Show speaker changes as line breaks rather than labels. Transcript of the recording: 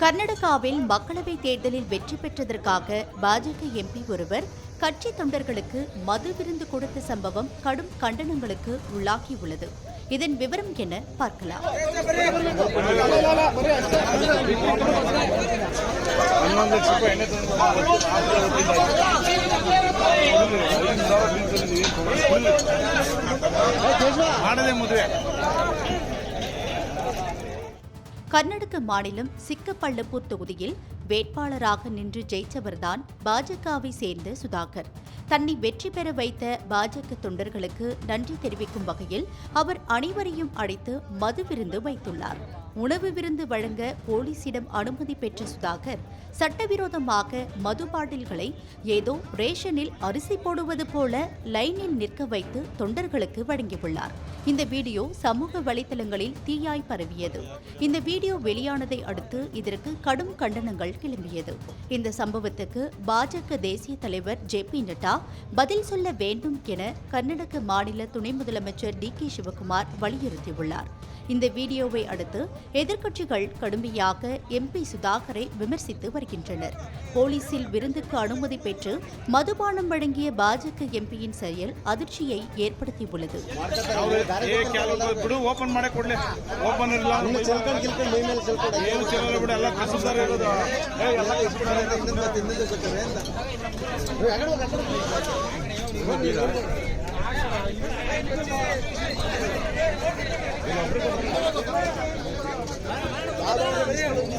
கர்நாடகாவில் மக்களவைத் தேர்தலில் வெற்றி பெற்றதற்காக பாஜக எம்பி ஒருவர் கட்சி தொண்டர்களுக்கு மது விருந்து கொடுத்த சம்பவம் கடும் கண்டனங்களுக்கு உள்ளாகியுள்ளது இதன் விவரம் என பார்க்கலாம்
ಹನ್ನೊಂದು ಲಕ್ಷ ರೂಪಾಯಿ ಎಣ್ಣೆ ತಂದು ಮಾಡದೆ ಮದುವೆ
கர்நாடக மாநிலம் சிக்கப்பள்ளப்பூர் தொகுதியில் வேட்பாளராக நின்று ஜெயித்தவர்தான் பாஜகவை சேர்ந்த சுதாகர். தன்னை வெற்றி பெற வைத்த பாஜக தொண்டர்களுக்கு நன்றி தெரிவிக்கும் வகையில் அவர் அனைவரையும் அழைத்து மது விருந்து வைத்துள்ளார். உணவு விருந்து வழங்க போலீசிடம் அனுமதி பெற்ற சுதாகர் சட்டவிரோதமாக மது பாட்டில்களை ஏதோ ரேஷனில் அரிசி போடுவது போல லைனில் நிற்க வைத்து தொண்டர்களுக்கு வழங்கியுள்ளார். இந்த வீடியோ சமூக வலைதளங்களில் தீயாய் பரவியது. இந்த வீடியோ வெளியானதை அடுத்து இதற்கு கடும் கண்டனங்கள் கிளம்பியது. இந்த சம்பவத்துக்கு பாஜக தேசிய தலைவர் ஜே பி நட்டா பதில் சொல்ல வேண்டும் என கர்நாடக மாநில துணை முதலமைச்சர் டி கே சிவகுமார் வலியுறுத்தியுள்ளார். இந்த வீடியோவை அடுத்து எதிர்க்கட்சிகள் கடுமையாக எம்பி சுதாகரை விமர்சித்து வருகின்றனர். போலீசில் விருந்துக்கு அனுமதி பெற்று மதுபானம் வழங்கிய பாஜக எம்பியின் செயல் அதிர்ச்சியை ஏற்படுத்தியுள்ளது.
ಏ Gracias.